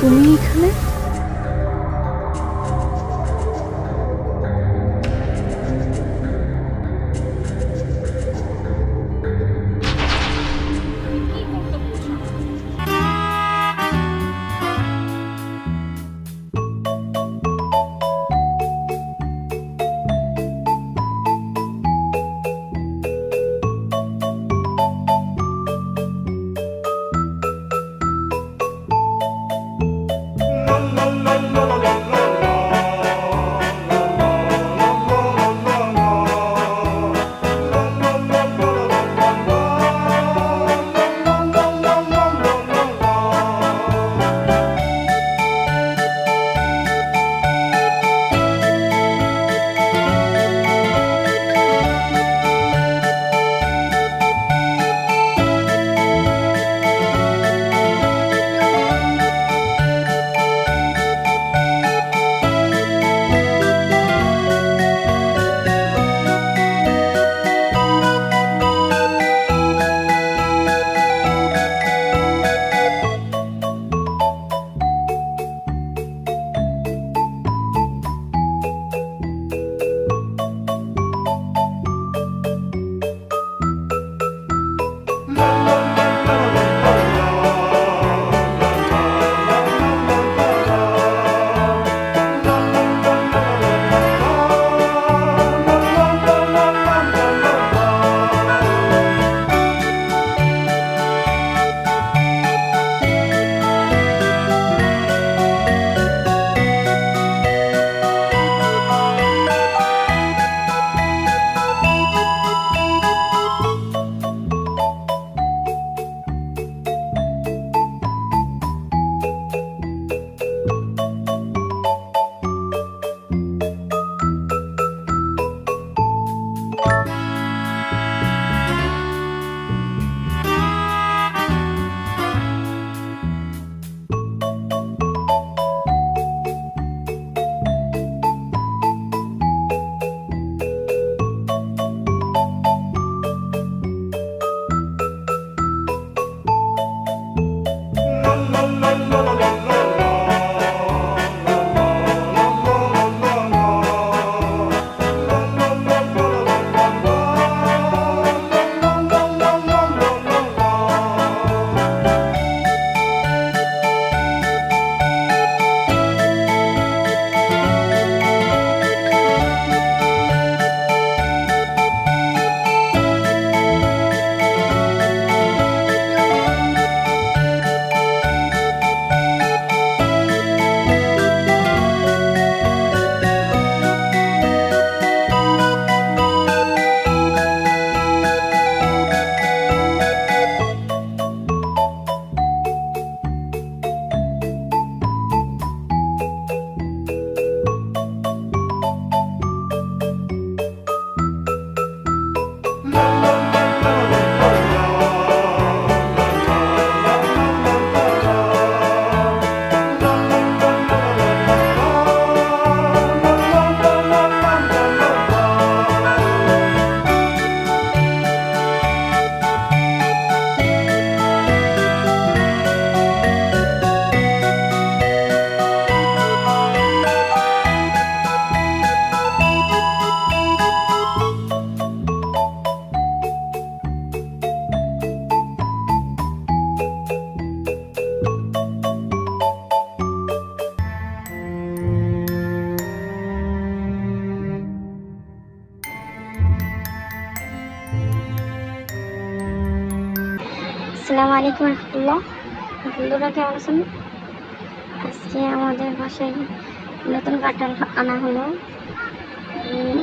তুমি এখানে? আসসালামু আলাইকুম রহমতুল্লাহ। বন্ধুরা কেমন আছেন? আজকে আমাদের বাসায় নতুন কাঁঠাল আনা হলো।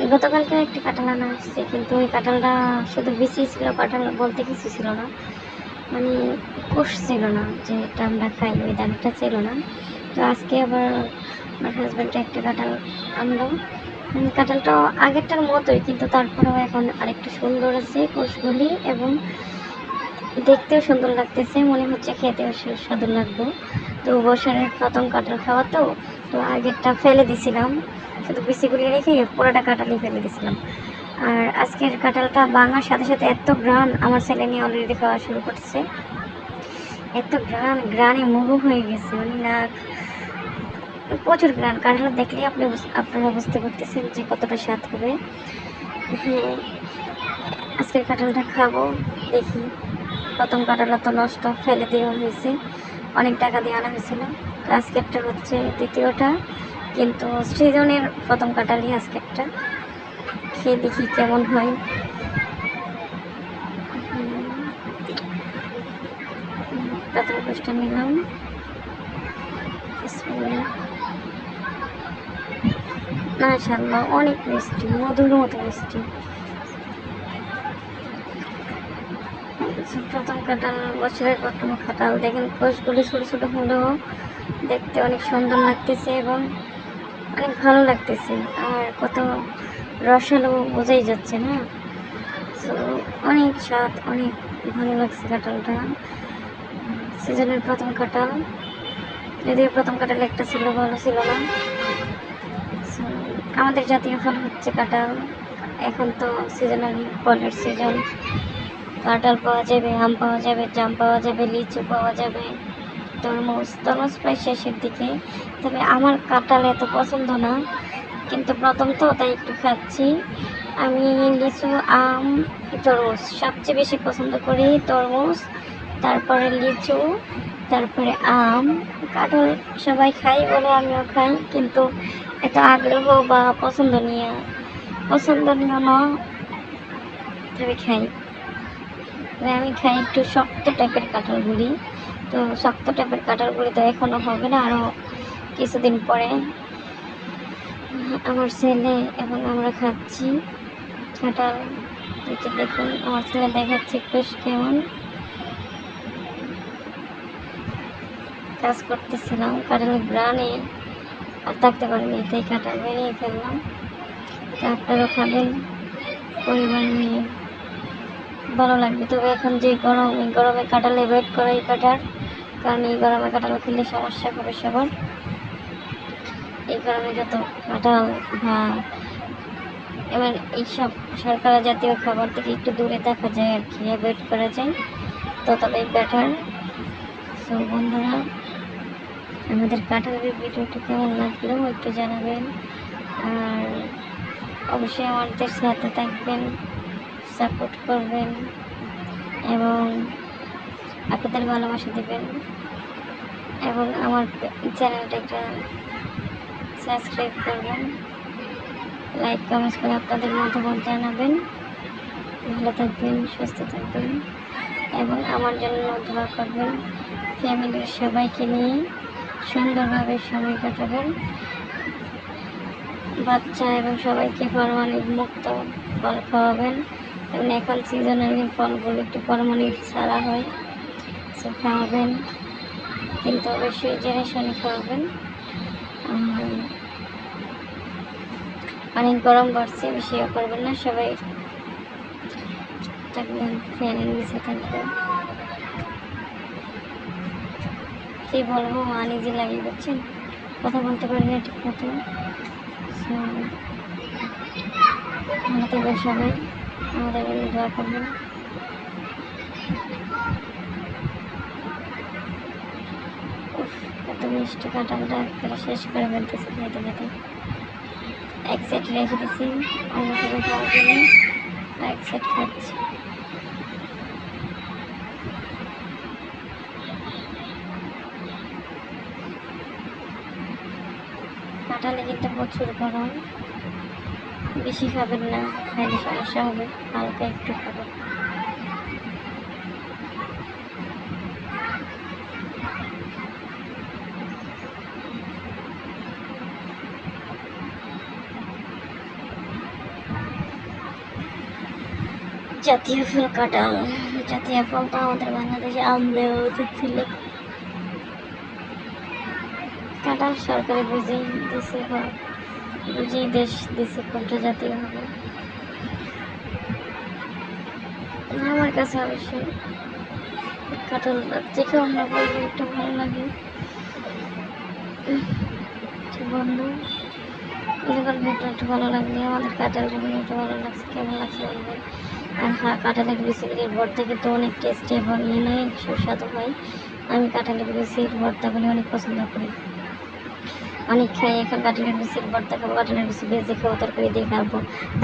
গতকালকে একটি কাঁঠাল আনা হচ্ছে কিন্তু ওই কাঁঠালটা শুধু বিচি ছিল কাঁঠাল বলতে কিছু ছিল না। মানে কোষ ছিল না যে এটা আমরা খাই ওই দাগটা ছিল না। তো আজকে আবার আমার হাজব্যান্ডটা একটা কাঁঠাল আনলো। উম, কাঁঠালটা আগেরটার মতোই কিন্তু তারপরেও এখন আরেকটু সুন্দর আছে কোষগুলি এবং দেখতেও সুন্দর লাগতেছে, মনে হচ্ছে খেতেও সুস্বাদু লাগবে। তো বছরের প্রথম কাঁঠাল খাওয়া তো তো আগেরটা ফেলে দিছিলাম, শুধু বিচিগুলি রেখে পুরোটা কাঁঠালই ফেলে দিছিলাম। আর আজকের কাঁঠালটা ভাঙার সাথে সাথে এত গ্রান আমার ছেলে নিয়ে অলরেডি খাওয়া শুরু করছে এত গ্রান গ্রানে মুরু হয়ে গেছে মানে নাক প্রচুর গ্রান কাঁঠাল দেখলে আপনি আপনারা বুঝতে পারতেছেন যে কতটা স্বাদ হবে। হ্যাঁ আজকের কাঁঠালটা খাব, দেখি। প্রথম কাঁঠালটা তো নষ্ট, ফেলে দেওয়া হয়েছে। অনেক টাকা দিয়ে আনা হয়েছিল। আজকেরটা হচ্ছে দ্বিতীয়টা। কিন্তু সৃজনের প্রথম কাঁঠালই আজকেরটা। খেয়ে দেখি কেমন হয়। প্রথম কোষ্টা নিলাম। মাশাআল্লাহ, অনেক মিষ্টি, মধুর মতো মিষ্টি। প্রথম কাঁঠাল, বছরের প্রথম কাঁঠাল। দেখেন কোষগুলি ছোটো ছোটো হলেও দেখতে অনেক সুন্দর লাগতেছে এবং অনেক ভালো লাগতেছে। আর কত রসালো বোঝাই যাচ্ছে না? তো অনেক স্বাদ, অনেক ভালো লাগছে কাঁঠালটা। সিজনের প্রথম কাঁঠাল। যদিও প্রথম কাঁঠাল একটা ছিল, ভালো ছিল না। আমাদের জাতীয় ফল হচ্ছে কাঁঠাল। এখন তো সিজনালি ফলের সিজন। কাঁঠাল পাওয়া যাবে, আম পাওয়া যাবে, জাম পাওয়া যাবে, লিচু পাওয়া যাবে। তরমুজ তরমুজ প্রায় শেষের দিকে। তবে আমার কাঁঠাল এত পছন্দ না, কিন্তু প্রথম তো তাই একটু খাচ্ছি। আমি লিচু, আম, তরমুজ সবচেয়ে বেশি পছন্দ করি তরমুজ, তারপরে লিচু, তারপরে আম। কাঁঠাল সবাই খাই বলে আমিও খাই, কিন্তু এত আগ্রহ বা পছন্দনীয় পছন্দনীয় না, তবে খাই। আমি খাই একটু শক্ত টাইপের কাঁঠালগুলি তো শক্ত টাইপের কাঁঠালগুলি তো এখনও হবে না আরও কিছুদিন পরে। আমার ছেলে এবং আমরা খাচ্ছি কাঁঠাল। দেখুন, আমার ছেলে দেখাচ্ছে বেশ কেমন। কাজ করতেছিলাম, কাঁঠালের গ্রানে, আর থাকতে পারিনি তাই কাঁঠাল বেরিয়ে ফেললাম। তা আপনারাও খাবেন, পরিবার নিয়ে। ভালো লাগবে। তবে এখন যে গরম, এই গরমে কাঁঠাল অ্যাভয়েড করা এই কাঁঠাল কারণ এই গরমে কাঁঠাল খেলে সমস্যা হবে সবার। এই কারণে যত কাঁঠাল বা এবার এইসব শর্করা জাতীয় খাবার থেকে একটু দূরে থাকা যায় আর কি অ্যাভয়েড করা যায়। ততটাই বেটার সো বন্ধুরা, আমাদের কাঁঠালের ভিডিওটি কেমন লাগল একটু জানাবেন। আর অবশ্যই আমাদের সাথে থাকবেন। সাপোর্ট করবেন এবং আপনাদের ভালোবাসা দেবেন। এবং আমার চ্যানেলটা একটা সাবস্ক্রাইব করবেন। লাইক, কমেন্টস করে আপনাদের মতামত জানাবেন। ভালো থাকবেন, সুস্থ থাকবেন। এবং আমার জন্য দোয়া করবেন। ফ্যামিলির সবাইকে নিয়ে সুন্দরভাবে সময় কাটাবেন। বাচ্চা এবং সবাইকে ফরমালিন মুক্ত ফল খাওয়াবেন। এবং এখন সিজনালি ফলগুলো একটু ফরমালিন ছাড়া হয়, সে খাওয়াবেন। কিন্তু অবশ্যই জেনে শুনে খাওয়াবেন। অনেক গরম বাড়ছে, বেশি করবেন না, সবাই থাকবেন ফ্যানের নিচে থাকবেন। কি বলব, মা নিজে লাগিয়ে দিচ্ছেন। কথা বলতে পারি না ঠিক মতো ভালো থাকবেন সবাই আমাদের জন্য দোয়া করবেন মিষ্টি কাঁঠালটা একবারে শেষ করে ফেলতেছি খেতে খেতে এক সেট রেখে দিছি, অন্য খাওয়ার জন্য এক সেট খাচ্ছি। কাঁঠালে কিন্তু প্রচুর গরম। বেশি খাবেন না, খাইলে সমস্যা হবে, হালকা একটু খাবেন। জাতীয় ফুল কাঁঠাল জাতীয় ফলটা আমাদের বাংলাদেশে আম দেওয়া উচিত ছিল। কাঁঠাল সরকারি বুঝেই দিছে বা বুঝেই দেশ দেশে কোনটা জাতীয় হবে? আমার কাছে অবশ্যই কাঁঠাল দেখে অন্য বলবে একটু ভালো লাগে। বন্ধু এরকম ভিডিও একটু ভালো লাগলে আমাদের কাঁঠালের ভিডিওটা ভালো লাগছে। কেমন লাগছে বলবেন আর হ্যাঁ কাঁঠালের বিসিগুলির ভর্তা কিন্তু অনেক টেস্টি এবং নয় সুস্বাদু হয়। আমি কাঁঠালের বিচির ভর্তাগুলি অনেক পছন্দ করি। অনেক খাই এখন কাঁঠালের বিচির ভর্তা খাব কাঁঠালের বিচি ভেজে খাব তরকারি দিয়ে খাব।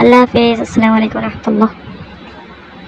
আল্লাহ হাফেজ, আসসালামু আলাইকুম রহমতুল্লাহ।